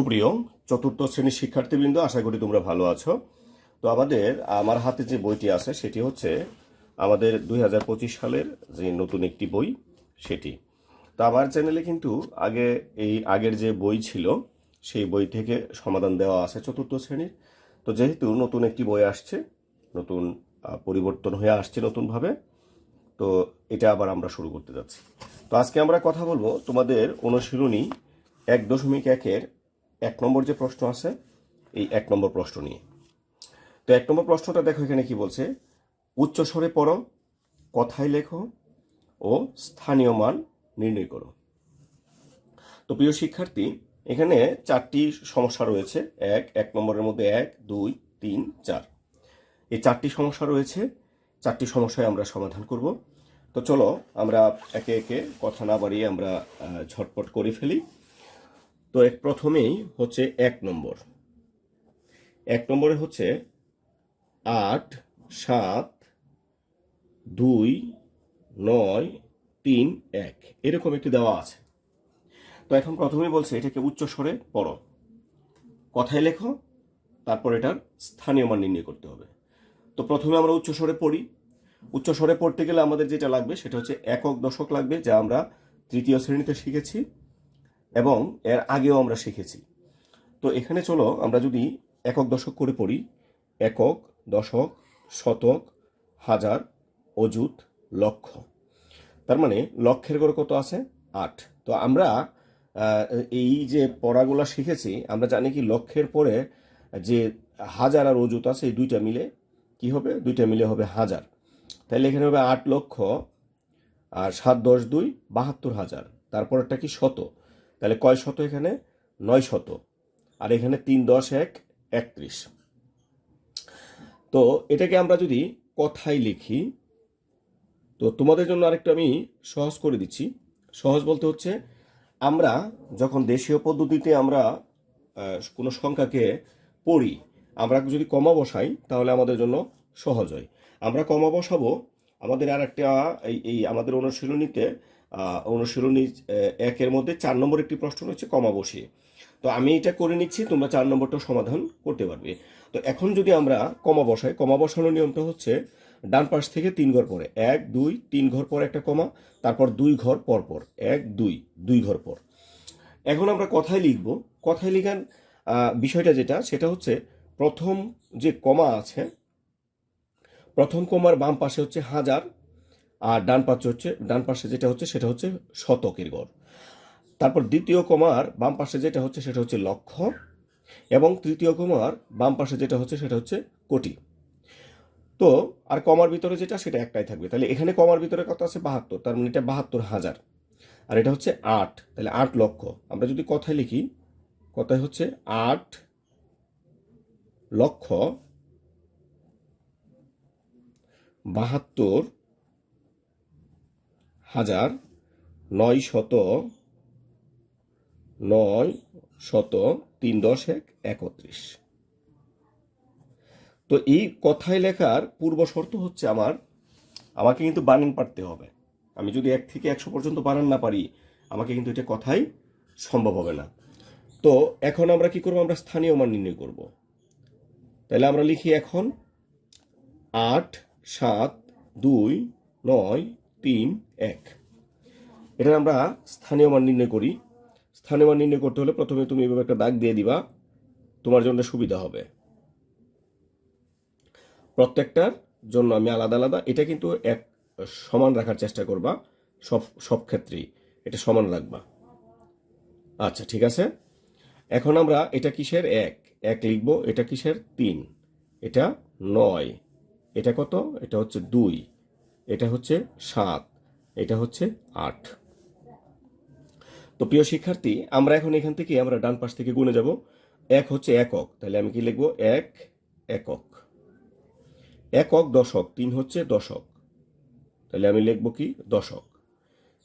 সুপ্রিয় চতুর্থ শ্রেণির শিক্ষার্থীবৃন্দ, আশা করি তোমরা ভালো আছো। তো আমাদের, আমার হাতে যে বইটি আছে, সেটি হচ্ছে আমাদের দুই হাজার পঁচিশ সালের যে নতুন একটি বই, সেটি। তো আমার চ্যানেলে কিন্তু আগে, এই আগের যে বই ছিল, সেই বই থেকে সমাধান দেওয়া আছে চতুর্থ শ্রেণির। তো যেহেতু নতুন একটি বই আসছে, নতুন পরিবর্তন হয়ে আসছে নতুনভাবে, তো এটা আবার আমরা শুরু করতে যাচ্ছি। তো আজকে আমরা কথা বলব তোমাদের অনুশীলনী এক দশমিক একের এক নম্বর যে প্রশ্ন আছে, এই এক নম্বর প্রশ্ন নিয়ে। তো এক নম্বর প্রশ্নটা দেখো এখানে কি বলছে, উচ্চ স্বরে পড়ো, কথায় লেখো ও স্থানীয় মান নির্ণয় করো। তো প্রিয় শিক্ষার্থী, এখানে চারটি সমস্যা রয়েছে, এক এক নম্বরের মধ্যে এক, দুই, তিন, চার। এই চারটি সমস্যা রয়েছে, চারটি সমস্যায় আমরা সমাধান করব। তো চলো আমরা একে একে কথা না বাড়িয়ে আমরা ঝটপট করে ফেলি। তো এক প্রথমেই হচ্ছে এক নম্বর। এক নম্বরে হচ্ছে আট, সাত, দুই, নয়, তিন, এক। এরকম একটি দেওয়া আছে। তো এখন প্রথমেই বলছে এটাকে উচ্চ স্বরে পড়ো। কথায় লেখো, তারপর এটার স্থানীয় মান নির্ণয় করতে হবে। তো প্রথমে আমরা উচ্চ স্বরে পড়ি। উচ্চ স্বরে পড়তে গেলে আমাদের যেটা লাগবে সেটা হচ্ছে একক দশক লাগবে, যা আমরা তৃতীয় শ্রেণীতে শিখেছি। এবং এর আগেও আমরা শিখেছি। তো এখানে চলো, আমরা যদি একক দশক করে পড়ি। একক, দশক, শতক, হাজার, অযুত, লক্ষ। তার মানে লক্ষের গড়ে কত আছে? আট। তো আমরা এই যে পড়াগুলো শিখেছি, আমরা জানি কি লক্ষের পরে যে হাজার আর অযুত আছে, এই দুইটা মিলে কি হবে? দুইটা মিলে হবে হাজার। তাহলে এখানে হবে আট লক্ষ আর সাত দশ দুই, বাহাত্তর হাজার। তারপরটা কি শত? তাহলে কয় শত এখানে? নয় শত। আর এখানে তিন দশ এক, একত্রিশ। তো এটাকে আমরা যদি কথায় লিখি, তো তোমাদের জন্য আরেকটা আমি সহজ করে দিচ্ছি। সহজ বলতে হচ্ছে, আমরা যখন দেশীয় পদ্ধতিতে আমরা কোনো সংখ্যাকে পড়ি, আমরা যদি কমা বসাই, তাহলে আমাদের জন্য সহজ হয়। আমরা কমা বসাবো, আমাদের আর একটা এই আমাদের অনুশীলনীতে অনুশীলনী একের মধ্যে চার নম্বর একটি প্রশ্ন হচ্ছে কমা বসিয়ে। তো আমি এটা করে নিচ্ছি, তোমরা চার নম্বরটা সমাধান করতে পারবে। তো এখন যদি আমরা কমা বসাই, কমা বসানোর নিয়মটা হচ্ছে, ডান পাশ থেকে তিন ঘর পরে, এক, দুই, তিন ঘর পর একটা কমা, তারপর দুই ঘর পর পর, এক, দুই দুই ঘর পর। এখন আমরা কথায় লিখব। কথায় লিখার বিষয়টা যেটা, সেটা হচ্ছে, প্রথম যে কমা আছে, প্রথম কমার বাম পাশে হচ্ছে হাজার আর ডান পাশে হচ্ছে, ডান পাশে যেটা হচ্ছে সেটা হচ্ছে শতকের গড়। তারপর দ্বিতীয় কমার বাম পাশে যেটা হচ্ছে সেটা হচ্ছে লক্ষ এবং তৃতীয় কমার বাম পাশে যেটা হচ্ছে সেটা হচ্ছে কোটি। তো আর কমার ভিতরে যেটা সেটা একটাই থাকবে। তাহলে এখানে কমার ভিতরে কত আছে? বাহাত্তর। তার মানে এটা বাহাত্তর হাজার। আর এটা হচ্ছে আট। তাহলে আট লক্ষ। আমরা যদি কথায় লিখি, কথায় হচ্ছে আট লক্ষ বাহাত্তর হাজার নয় শত নয় শত তিন দশ এক একত্রিশ। তো এই কথায় লেখার পূর্ব শর্ত হচ্ছে আমার, আমাকে কিন্তু বানান পারতে হবে। আমি যদি এক থেকে একশো পর্যন্ত বানান না পারি, আমাকে কিন্তু এটা কথাই সম্ভব হবে না। তো এখন আমরা কি করব? আমরা স্থানীয় মান নির্ণয় করব। তাহলে আমরা লিখি এখন আট, সাত, দুই, নয় তিন, এক। এটা আমরা স্থানীয় মান নির্ণয় করি। স্থানীয় মান নির্ণয় করতে হলে প্রথমে তুমি এভাবে একটা দাগ দিয়ে দিবা। তোমার জন্য সুবিধা হবে। প্রত্যেকটার জন্য আমি আলাদা আলাদা। এটা কিন্তু এক সমান রাখার চেষ্টা করবা। সব সব ক্ষেত্রেই এটা সমান রাখবা। আচ্ছা ঠিক আছে? এখন আমরা এটা কিসের? এক। এক লিখব, এটা কিসের? তিন। এটা নয়। এটা কত? এটা হচ্ছে দুই। এটা হচ্ছে সাত, এটা হচ্ছে আট। তো প্রিয় শিক্ষার্থী, আমরা এখন এখান থেকে আমরা ডান পাশ থেকে গুনে যাব। এক হচ্ছে একক, তাহলে আমি কি লিখব? এক, একক। একক দশক, তিন হচ্ছে দশক। তাহলে আমি লিখব কি? দশক।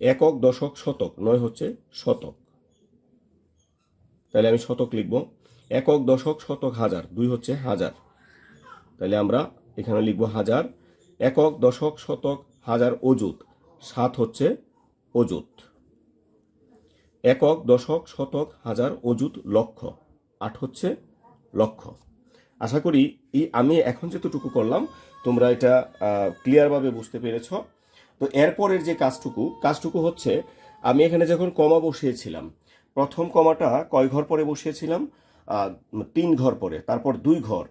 একক দশক শতক, নয় হচ্ছে শতক। তাহলে আমি শতক লিখব। একক দশক শতক হাজার, দুই হচ্ছে হাজার। তাহলে আমরা এখানে লিখব হাজার একক, দশক, শতক, হাজার অযুত। সাত হচ্ছে অযুত। একক, দশক, শতক, হাজার অযুত লক্ষ আট হচ্ছে লক্ষ আশা করি এই আমি এখন যেতটুকু করলাম, তোমরা এটা ক্লিয়ারভাবে বুঝতে পেরেছ। তো এরপরের যে কাজটুকু কাজটুকু হচ্ছে, আমি এখানে যখন কমা বসিয়েছিলাম, প্রথম কমাটা কয় ঘর পরে বসিয়েছিলাম? তিন ঘর পরে, তারপর দুই ঘর।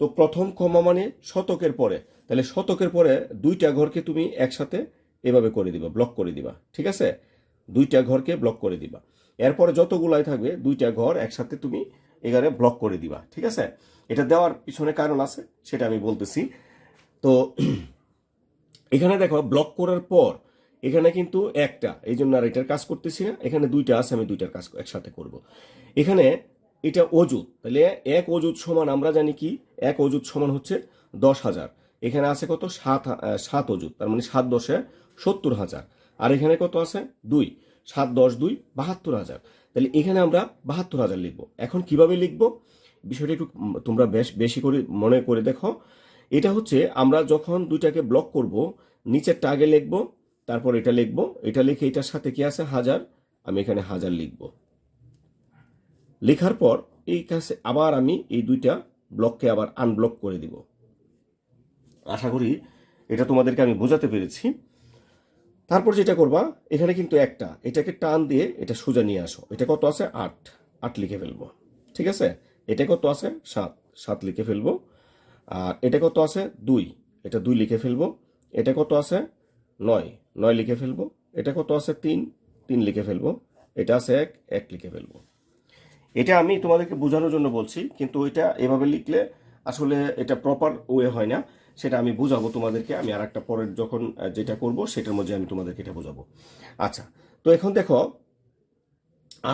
তো প্রথম ক্ষমা মানে শতকের পরে। তাহলে শতকের পরে দুইটা ঘরকে তুমি একসাথে এভাবে করে দিবা ব্লক করে দিবা, ঠিক আছে? দুইটা ঘরকে ব্লক করে দিবা। এরপরে যতগুলাই থাকবে, দুইটা ঘর একসাথে তুমি এখানে ব্লক করে দিবা, ঠিক আছে? এটা দেওয়ার পিছনে কারণ আছে, সেটা আমি বলতেছি। তো এখানে দেখো ব্লক করার পর এখানে কিন্তু একটা এই জন্য আর এটার কাজ করতেছি না। এখানে দুইটা আছে, আমি দুইটার কাজ একসাথে করব। এখানে এটা অজুত তাহলে এক অজুত সমান আমরা জানি কি? এক অজুত সমান হচ্ছে দশ হাজার। এখানে আছে কত? সাত সাত অজুত তার মানে সাত দশে সত্তর হাজার। আর এখানে কত আছে? দুই। সাত দশ দুই, বাহাত্তর হাজার। তাহলে এখানে আমরা বাহাত্তর হাজার লিখব। এখন কীভাবে লিখব? বিষয়টা একটু তোমরা বেশ, বেশি করে মনে করে দেখো। এটা হচ্ছে আমরা যখন দুইটাকে ব্লক করব, নিচেরটা আগে লিখব, তারপর এটা লিখব। এটা লিখে এটার সাথে কি আছে? হাজার। আমি এখানে হাজার লিখব। লেখার পর এই কাছে আবার আমি এই দুইটা ব্লককে আবার আনব্লক করে দিব। আশা করি এটা তোমাদেরকে আমি বোঝাতে পেরেছি। তারপর যেটা করবা, এখানে কিন্তু একটা, এটাকে টান দিয়ে এটা সোজা নিয়ে আসো। এটা কত আছে? আট। আট লিখে ফেলব। ঠিক আছে? এটা কত আছে? সাত। সাত লিখে ফেলব। আর এটা কত আছে? দুই। এটা দুই লিখে ফেলব। এটা কত আছে? নয়। নয় লিখে ফেলব। এটা কত আছে? তিন। তিন লিখে ফেলব। এটা আছে এক। এক লিখে ফেলব। এটা আমি তোমাদেরকে বোঝানোর জন্য বলছি, কিন্তু এটা এভাবে লিখলে আসলে এটা প্রপার ওয়ে হয় না। সেটা আমি বুঝাবো তোমাদেরকে, আমি আর একটা পরের যখন যেটা করব, সেটার মধ্যে আমি তোমাদেরকে এটা বোঝাবো। আচ্ছা তো এখন দেখো,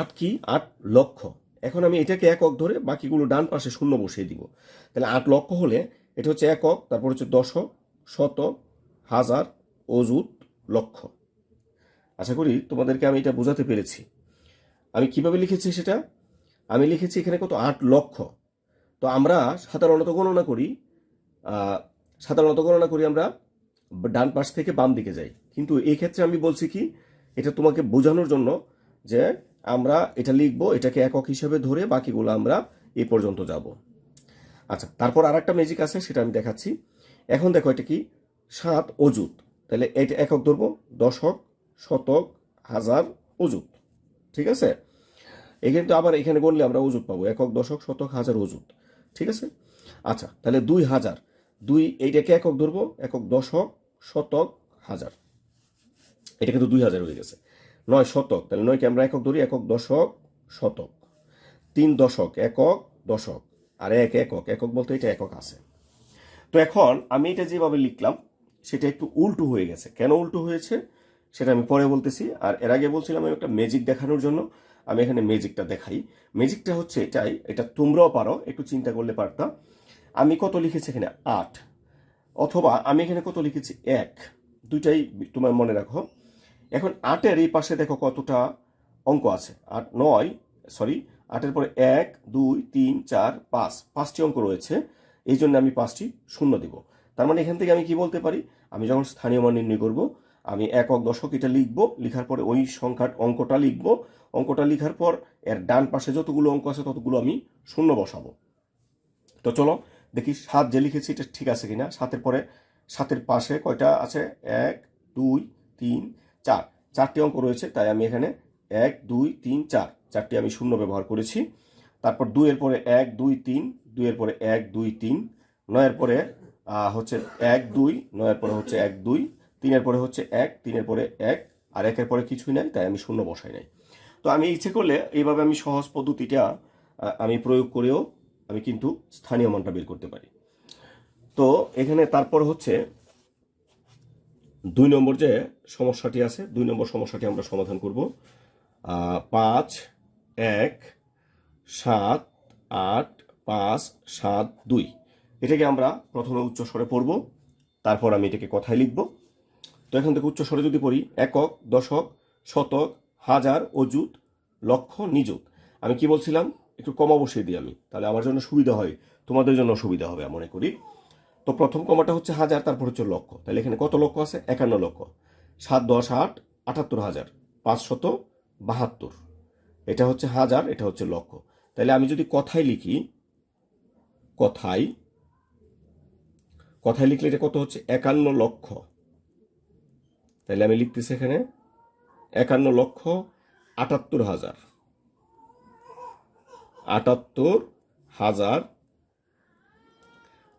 আট কি? আট লক্ষ। এখন আমি এটাকে একক ধরে বাকিগুলো ডান পাশে শূন্য বসিয়ে দিব। তাহলে আট লক্ষ হলে এটা হচ্ছে একক, তারপর হচ্ছে দশক, শত, হাজার, অযুত, লক্ষ। আশা করি তোমাদেরকে আমি এটা বোঝাতে পেরেছি। আমি কীভাবে লিখেছি সেটা? আমি লিখেছি এখানে কত? আট লক্ষ। তো আমরা সাধারণত গণনা করি সাধারণত গণনা করি আমরা ডান পাশ থেকে বাম দিকে যাই। কিন্তু এই ক্ষেত্রে আমি বলছি কি, এটা তোমাকে বোঝানোর জন্য যে আমরা এটা লিখব, এটাকে একক হিসেবে ধরে বাকিগুলো আমরা এই পর্যন্ত যাব। আচ্ছা তারপর আর একটা ম্যাজিক আছে, সেটা আমি দেখাচ্ছি। এখন দেখো এটা কি? সাত অজুত তাহলে এটা একক ধরবো? দশক, শতক, হাজার অজুত ঠিক আছে? এই কিন্তু আবার এখানে গণলে আমরা অজুত পাবো, একক, দশক, শতক, হাজার অজুত ঠিক আছে? আচ্ছা তাহলে দুই হাজার। দুই, এইটাকে একক ধরবো, একক, দশক, শতক, হাজার। এটা কিন্তু দুই হাজার হয়ে গেছে। নয়, শতক। তাহলে নয়কে আমরা একক ধরি, একক, দশক, শতক। তিন, দশক, একক, দশক। আর এক, একক। একক বলতে এটা একক আছে। তো এখন আমি এটা যেভাবে লিখলাম, সেটা একটু উল্টো হয়ে গেছে। কেন উল্টো হয়েছে? সেটা আমি পরে বলতেছি। আর এর আগে বলছিলাম আমি একটা ম্যাজিক দেখানোর জন্য। আমি এখানে ম্যাজিকটা দেখাই। ম্যাজিকটা হচ্ছে এটাই, এটা তোমরাও পারো, একটু চিন্তা করলে পারতাম আমি কত লিখেছি এখানে? আট। অথবা আমি এখানে কত লিখেছি? এক। দুইটাই তোমার মনে রাখো। এখন আটের এই পাশে দেখো কতটা অঙ্ক আছে। আট নয় সরি আটের পরে এক, দুই, তিন, চার, পাঁচ। পাঁচটি অঙ্ক রয়েছে। এই জন্য আমি পাঁচটি শূন্য দিব। তার মানে এখান থেকে আমি কি বলতে পারি? আমি যখন স্থানীয় মান নির্ণয় করব আমি একক দশক এটা লিখব, লিখার পরে ওই সংখ্যার অঙ্কটা লিখব। অঙ্কটা লিখার পর এর ডান পাশে যতগুলো অঙ্ক আছে ততগুলো আমি শূন্য বসাবো। তো চলো দেখি সাত যে লিখেছি এটা ঠিক আছে কিনা? সাতের পরে, সাতের পাশে কয়টা আছে? এক, দুই, তিন, চার। চারটি অঙ্ক রয়েছে, তাই আমি এখানে এক, দুই, তিন, চার। চারটি আমি শূন্য ব্যবহার করেছি। তারপর দুইয়ের পরে এক, দুই, তিন, দুইয়ের পরে এক, দুই, তিন, নয়ের পরে হচ্ছে এক, দুই, নয়ের পরে হচ্ছে এক, দুই তিনের পরে হচ্ছে এক, তিনের পরে এক, আর একের পরে কিছুই নাই, তাই আমি শূন্য বসাই নাই। তো আমি ইচ্ছে করলে এইভাবে আমি সহজ পদ্ধতিটা আমি প্রয়োগ করেও আমি কিন্তু স্থানীয় মানটা বের করতে পারি। তো এখানে তারপর হচ্ছে দুই নম্বর যে সমস্যাটি আছে, দুই নম্বর সমস্যাটি আমরা সমাধান করব। পাঁচ, এক, সাত, আট, পাঁচ, সাত, দুই। এটাকে আমরা প্রথমে উচ্চস্বরে পড়ব, তারপর আমি এটাকে কথায় লিখব। তো এখান থেকে উচ্চ স্বরে যদি পড়ি, একক, দশক, শতক, হাজার, অযুত, লক্ষ, নিযুত। আমি কি বলছিলাম? একটু কমা বসিয়ে দিই আমি, তাহলে আমার জন্য সুবিধা হয়, তোমাদের জন্য সুবিধা হবে মনে করি। তো প্রথম কমাটা হচ্ছে হাজার, তারপর হচ্ছে লক্ষ। তাহলে এখানে কত লক্ষ আছে? একান্ন লক্ষ। সাত, দশ, আট, আটাত্তর হাজার। পাঁচশত বাহাত্তর। এটা হচ্ছে হাজার, এটা হচ্ছে লক্ষ। তাহলে আমি যদি কথায় লিখি, কথায় কথায় লিখলে এটা কত হচ্ছে? একান্ন লক্ষ। তাহলে আমি লিখতেছি এখানে একান্ন লক্ষ আটাত্তর হাজার। আটাত্তর হাজার।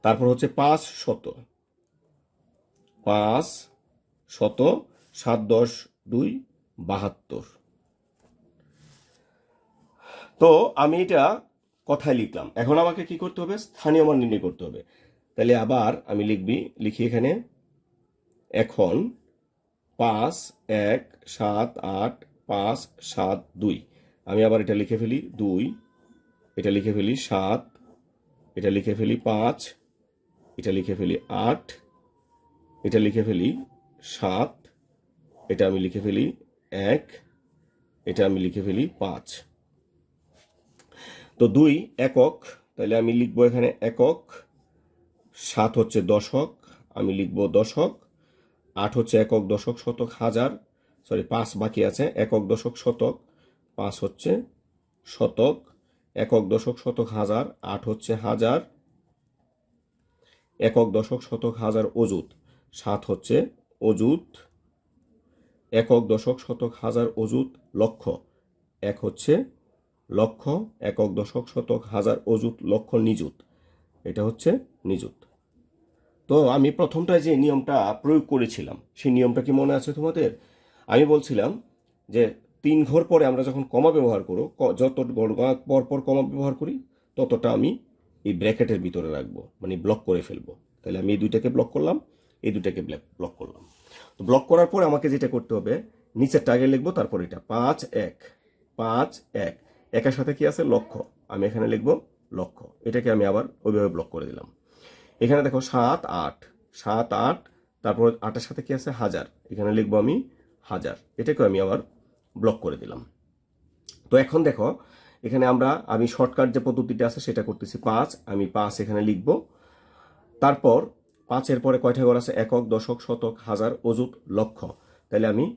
তারপর হচ্ছে পাঁচ শত। পাঁচ শত সাত দশ দুই বাহাত্তর। তো আমি এটা কথায় লিখলাম। এখন আমাকে কি করতে হবে? স্থানীয় মান নির্ণয় করতে হবে। তাহলে আবার আমি লিখবি, লিখি এখানে, এখন পাঁচ, এক, সাত, আট, পাঁচ, সাত, দুই। আমি আবার এটা লিখে ফেলি, দুই। এটা লিখে ফেলি সাত। এটা লিখে ফেলি পাঁচ। এটা লিখে ফেলি আট। এটা লিখে ফেলি সাত। এটা আমি লিখে ফেলি এক। এটা আমি লিখে ফেলি পাঁচ। তো দুই একক, তাহলে আমি লিখব এখানে একক। সাত হচ্ছে দশক, আমি লিখব দশক। আট হচ্ছে একক দশক শতক হাজার সরি পাঁচ বাকি আছে, একক দশক শতক, পাঁচ হচ্ছে শতক, একক দশক শতক হাজার, আট হচ্ছে হাজার, একক দশক শতক হাজার অজুত সাত হচ্ছে অজুত একক দশক শতক হাজার অজুত লক্ষ, এক হচ্ছে লক্ষ, একক দশক শতক হাজার অজুত লক্ষ নিযুত, এটা হচ্ছে নিযুত। তো আমি প্রথমটায় যে নিয়মটা প্রয়োগ করেছিলাম, সেই নিয়মটা কি মনে আছে তোমাদের? আমি বলছিলাম যে তিন ঘর পরে আমরা যখন কমা ব্যবহার করো যত পর পর কমা ব্যবহার করি, ততটা আমি এই ব্র্যাকেটের ভিতরে রাখব মানে ব্লক করে ফেলব। তাহলে আমি এই দুইটাকে ব্লক করলাম, এই দুইটাকে ব্লক করলাম। তো ব্লক করার পর আমাকে যেটা করতে হবে, নিচের আগে লিখব, তারপর এটা, পাঁচ, এক পাঁচ, এক। একের সাথে কি আছে? লক্ষ্য। আমি এখানে লিখব, লক্ষ্য। এটাকে আমি আবার ওইভাবে ব্লক করে দিলাম। এখানে দেখো সাত, আট। সাত, আট, তারপর আটের সাথে কি আছে? হাজার। এখানে লিখব আমি হাজার। এটাকে আমি আবার ব্লক করে দিলাম। তো এখন দেখো, এখানে আমরা, আমি শর্টকাট যে পদ্ধতিটা আছে সেটা করতেছি পাঁচ, আমি পাঁচ এখানে লিখব। তারপর পাঁচের পরে কয়টা ঘর আছে? একক, দশক, শতক, হাজার, অযুত, লক্ষ। তাহলে আমি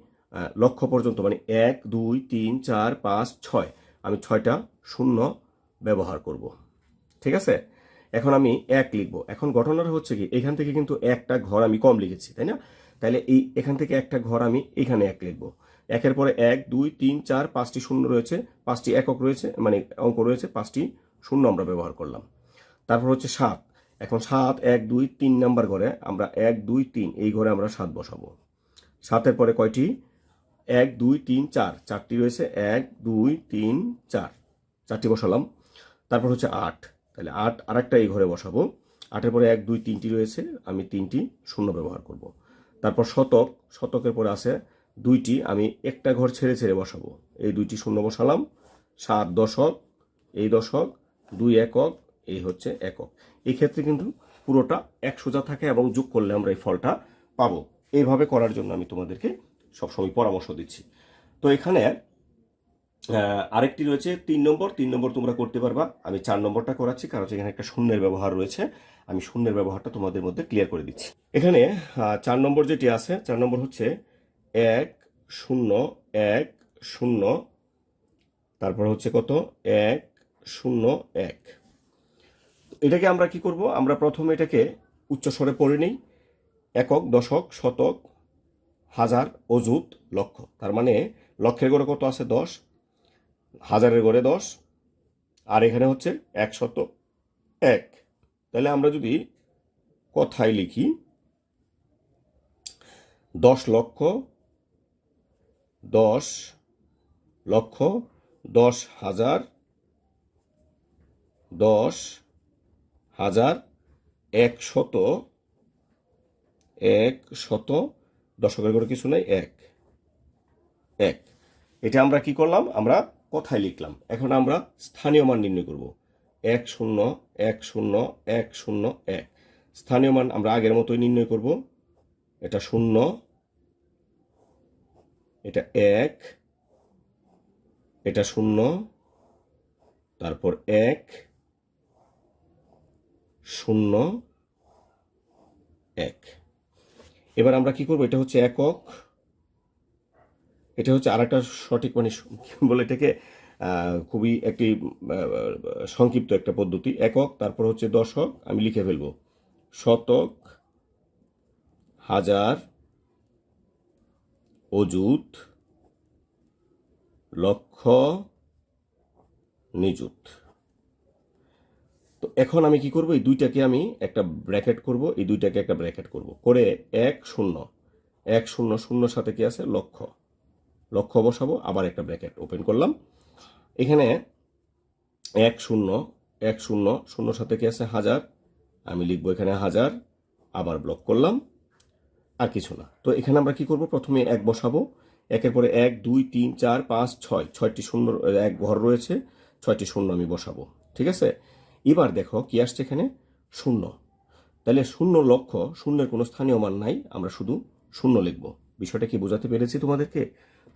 লক্ষ পর্যন্ত মানে এক, দুই, তিন, চার, পাঁচ, ছয়। আমি ছয়টা শূন্য ব্যবহার করব। ঠিক আছে? এখন আমি এক লিখব। এখন ঘটনাটা হচ্ছে কি, এখান থেকে কিন্তু একটা ঘর আমি কম লিখেছি, তাই না? তাহলে এই এখান থেকে একটা ঘর আমি এখানে এক লিখব। একের পরে এক, দুই, তিন, চার, পাঁচটি শূন্য রয়েছে, পাঁচটি একক রয়েছে মানে অঙ্ক রয়েছে, পাঁচটি শূন্য আমরা ব্যবহার করলাম। তারপর হচ্ছে সাত। এখন সাত, এক, দুই, তিন নাম্বার ঘরে আমরা এক, দুই, তিন, এই ঘরে আমরা সাত বসাবো। সাতের পরে কয়টি? এক, দুই, তিন, চার, চারটি রয়েছে, এক, দুই, তিন, চার, চারটি বসালাম। তারপর হচ্ছে আট। তাহলে আট আরেকটা এই ঘরে বসাবো। আটের পরে এক, দুই, তিনটি রয়েছে, আমি তিনটি শূন্য ব্যবহার করব। তারপর শতক, শতকের পরে আছে দুইটি, আমি একটা ঘর ছেড়ে ছেড়ে বসাবো। এই দুইটি শূন্য বসালাম, সাত দশক, এই দশক, দুই একক, এই হচ্ছে একক। এই ক্ষেত্রে কিন্তু পুরোটা এক সোজা থাকে এবং যোগ করলে আমরা এই ফলটা পাবো। এইভাবে করার জন্য আমি তোমাদেরকে সবসময় পরামর্শ দিচ্ছি। তো এখানে আরেকটি রয়েছে, তিন নম্বর। তিন নম্বর তোমরা করতে পারবা। আমি চার নম্বরটা করাচ্ছি, কারণ এখানে একটা শূন্যের ব্যবহার রয়েছে। আমি শূন্যের ব্যবহারটা তোমাদের মধ্যে ক্লিয়ার করে দিচ্ছি। এখানে চার নম্বর যেটি আছে, চার নম্বর হচ্ছে এক, শূন্য এক, শূন্য, তারপর হচ্ছে কত? এক, শূন্য, এক। এটাকে আমরা কি করব? আমরা প্রথমে এটাকে উচ্চস্বরে পড়ে নিই। একক, দশক, শতক, হাজার, অযুত, লক্ষ। তার মানে লক্ষের গড়ে কত আছে? দশ। হাজারের গড়ে দশ, আর এখানে হচ্ছে একশত এক। তাহলে আমরা যদি কথায় লিখি, দশ লক্ষ দশ লক্ষ দশ হাজার দশ হাজার একশত এক শত দশকের করে কিছু নাই, এক। এক। এটা আমরা কি করলাম? আমরা কথায় লিখলাম। এখন আমরা স্থানীয় মান নির্ণয় করব। এক শূন্য এক শূন্য এক শূন্য, এক। স্থানীয় মান আমরা আগের মতোই নির্ণয় করব। এটা শূন্য, এটা এক, এটা শূন্য, তারপর এক, শূন্য, এক। এবার আমরা কি করব? এটা হচ্ছে একক। এটা হচ্ছে আরেকটা সঠিক মানে বলে এটাকে খুবই একটি সংক্ষিপ্ত একটা পদ্ধতি। একক, তারপর হচ্ছে দশক, আমি লিখে ফেলব। শতক, হাজার, অযুত, লক্ষ, নিযুত। তো এখন আমি কি করব? এই দুইটাকে আমি একটা ব্র্যাকেট করব, এই দুইটাকে একটা ব্র্যাকেট করব। করে এক শূন্য। এক শূন্য শূন্য সাথে কি আছে? লক্ষ। লক্ষ বসাবো, আবার একটা ব্র্যাকেট ওপেন করলাম। এখানে এক শূন্য এক শূন্য শূন্য সাথে কি আছে হাজার। আমি লিখব এখানে হাজার, আবার ব্লক করলাম, আর কিছু না। তো এখানে আমরা কি করব? প্রথমে এক বসাবো। একের পরে এক, দুই, তিন, চার, পাঁচ, ছয়। ছয়টি শূন্য, এক ঘর রয়েছে, ছয়টি শূন্য আমি বসাবো। ঠিক আছে? এবার দেখো কি আসছে এখানে? শূন্য। তাহলে শূন্য লক্ষ্য, শূন্যের কোনো স্থানীয় মান নাই, আমরা শুধু শূন্য লিখব। বিষয়টা কি বোঝাতে পেরেছি তোমাদেরকে?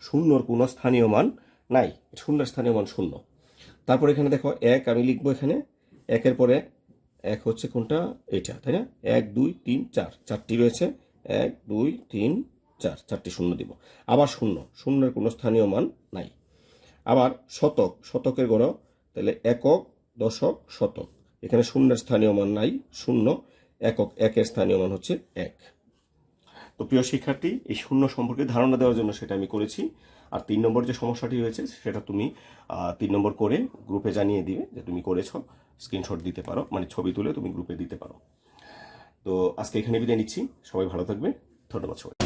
শূন্যর কোনো স্থানীয় মান নাই। শূন্যের স্থানীয় মান শূন্য। তারপর এখানে দেখো এক, আমি লিখব এখানে। একের পরে এক হচ্ছে কোনটা? এটা তাই না? এক, দুই, তিন, চার। চারটি রয়েছে। এক, দুই, তিন, চার। চারটি শূন্য দিব। আবার শূন্য। শূন্যের কোনো স্থানীয় মান নাই। আবার শতক। শতকের গড়, তাহলে একক, দশক, শতক। এখানে শূন্যের স্থানীয় মান নাই, শূন্য। একক, একের স্থানীয় মান হচ্ছে এক। তো প্রিয় শিক্ষার্থী, এই শূন্য সম্পর্কে ধারণা দেওয়ার জন্য সেটা আমি করেছি। আর তিন নম্বর যে সমস্যাটি হয়েছে, সেটা তুমি তিন নম্বর করে গ্রুপে জানিয়ে দিবে যে তুমি করেছ, স্ক্রিনশট দিতে পারো মানে ছবি তুলে তুমি গ্রুপে দিতে পারো। তো আজকে এখানে বিদায় নিচ্ছি, সবাই ভালো থাকবে, ধন্যবাদ সবাই